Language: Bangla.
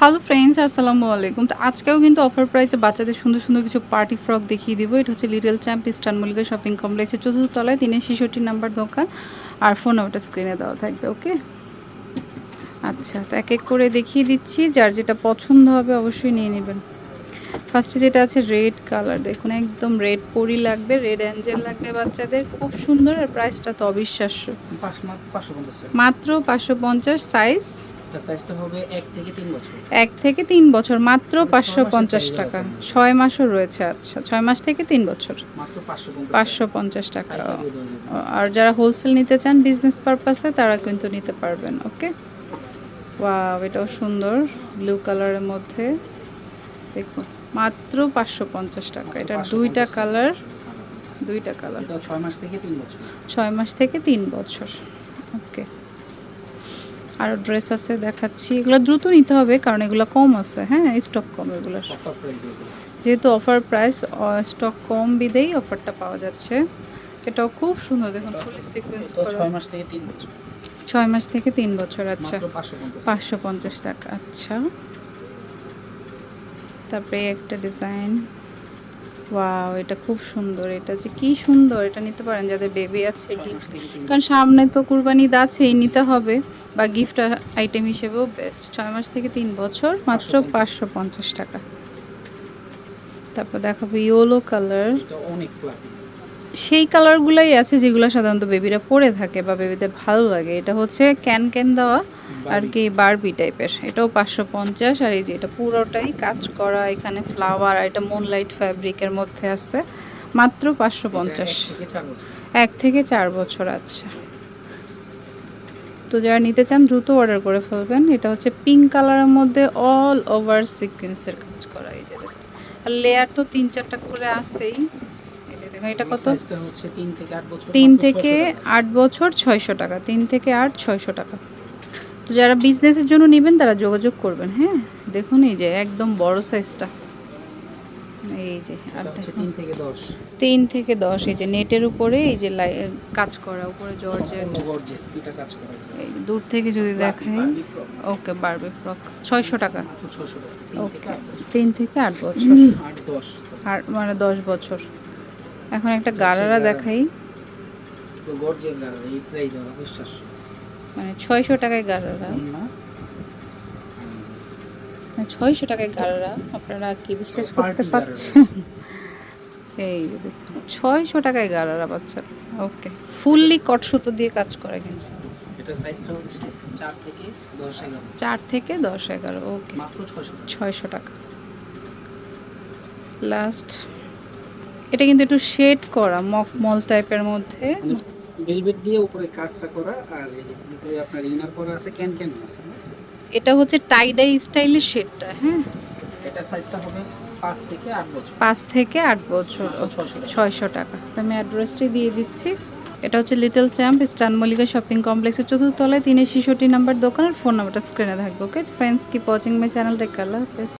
হ্যালো ফ্রেন্ডস আসসালামু আলাইকুম। তো আজকেও কিন্তু অফার প্রাইসে বাচ্চাদের সুন্দর সুন্দর কিছু পার্টি ফ্রক দেখিয়ে দিব। এটা হচ্ছে little champ eastern Mallika shopping কমপ্লেক্সের চতুর্থ তলায় তিনের ছেষট্টি নাম্বার দোকান। আর ফোন ওটা স্ক্রিনে দেওয়া থাকবে ওকে আচ্ছা তো এক এক করে দেখিয়ে দিচ্ছি। যার যেটা পছন্দ হবে অবশ্যই নিয়ে নেবেন। ফার্স্টে যেটা আছে রেড কালার দেখুন একদম রেড পরি লাগবে রেড অ্যাঞ্জেল লাগবে বাচ্চাদের খুব সুন্দর আর প্রাইসটা তো অবিশ্বাস্য। মাত্র পাঁচশো পঞ্চাশ সাইজ এক থেকে তিন বছর। মাত্র পাঁচশো পঞ্চাশ টাকা। ছয় মাসও রয়েছে আচ্ছা ছয় মাস থেকে তিন বছর। পাঁচশো পঞ্চাশ টাকা। আর যারা হোলসেল নিতে চান বিজনেস পারপাসে তারা কিন্তু নিতে পারবেন ওকে ওয়াও এটাও সুন্দর ব্লু কালারের মধ্যে। দেখুন মাত্র পাঁচশো পঞ্চাশ টাকা। এটা দুইটা কালার দুইটা কালার। ছয় মাস থেকে তিন বছর। ছয় মাস থেকে তিন বছর। ওকে। আরও ড্রেস আছে দেখাচ্ছি। এগুলো দ্রুত নিতে হবে কারণ এগুলো কম আছে হ্যাঁ? স্টক কম এগুলোর। এগুলো যেহেতু অফার প্রাইস স্টক কম বিদেই অফারটা পাওয়া যাচ্ছে। এটাও খুব সুন্দর দেখুন ফুলি সিকোয়েন্স করা। ছয় মাস থেকে তিন বছর। ছয় মাস থেকে তিন বছর আচ্ছা। পাঁচশো পঞ্চাশ টাকা আচ্ছা। তারপরে একটা ডিজাইন ওয়াও এটা খুব সুন্দর এটা যে কি সুন্দর এটা নিতে পারেন যাদের বেবি আছে গিফট কারণ সামনে তো কুরবানি ঈদ আছেই নিতে হবে। বা গিফট আইটেম হিসেবেও বেস্ট ছয় মাস থেকে তিন বছর মাত্র পাঁচশো পঞ্চাশ। টাকা। তারপর দেখাবো ইয়েলো কালার অনেক সেই কালারগুলাই আছে যেগুলো সাধারণত বেবিরা পরে থাকে বা বেবিদের ভালো লাগে। এটা হচ্ছে ক্যান ক্যান দেওয়া আর কি বারবি টাইপের। এটাও পাঁচশো পঞ্চাশ আর এই যে এটা পুরোটাই কাজ করা এখানে ফ্লাওয়ার আর এটা মুনলাইট ফ্যাব্রিকের মধ্যে আছে। মাত্র পাঁচশো পঞ্চাশ। এক থেকে চার বছর। আচ্ছা। তো যারা নিতে চান দ্রুত অর্ডার করে ফেলবেন। এটা হচ্ছে পিঙ্ক কালারের মধ্যে অল ওভার সিকোয়েন্সের কাজ করা এই যে আর লেয়ার তো তিন চারটা করে দেখুন এটা কত? তিন থেকে আট বছর তিন মাত্র থেকে 600 টাকা। আট বছর ছয়শো টাকা তিন থেকে আট ছয়শো টাকা। তো যারা বিজনেসের জন্য নেবেন তারা যোগাযোগ করবেন হ্যাঁ? দেখুন এই যে একদম বড় সাইজটা এই যে আর তিন থেকে দশ। তিন থেকে দশ এই যে নেটের উপরে এই যে কাজ করা উপরে জর্জেট। দূর থেকে যদি দেখাই। ওকে বারবি ফ্রক ছয়শো টাকা। ওকে থেকে আট বছর। তিন থেকে আট বছর। আট আর মানে দশ বছর। এখন একটা গারারা দেখাই। মানে ছয়শো টাকায় গারারা। না মানে ছয়শো টাকায় গারারা। আপনারা কি বিশ্বাস করতে পারছেন? এই দেখুন ছয়শো টাকায় গারারা বাচ্চা। ওকে ফুললি কট সুতো দিয়ে কাজ করে কিন্তু। এটা সাইজটা হচ্ছে চার থেকে দশ এগারো। ওকে। ছয়শো টাকা। লাস্ট এটা কিন্তু একটু শেড করা মকমল টাইপের মধ্যে। ভেলভেট দিয়ে উপরে কাজটা করা আর এই ভিতরে আপনার ইনার করা আছে ক্যান ক্যান আছে এটা হচ্ছে টাইডাই স্টাইলের শেডটা হ্যাঁ। এটা সাইজটা হবে পাঁচ থেকে আট বছর। পাঁচ থেকে আট বছর 600 টাকা। ছয়শো টাকা। তো আমি অ্যাড্রেসটি দিয়ে দিচ্ছি। এটা হচ্ছে লিটল চ্যাম্প স্টান মল্লিকা শপিং কমপ্লেক্সের চতুর্থ তলায় তিনের ছেষট্টি নাম্বার দোকানের ফোন নাম্বারটা স্ক্রিনে থাকবে okay friends keep watching my channel rake আল্লাহ হাফেজ।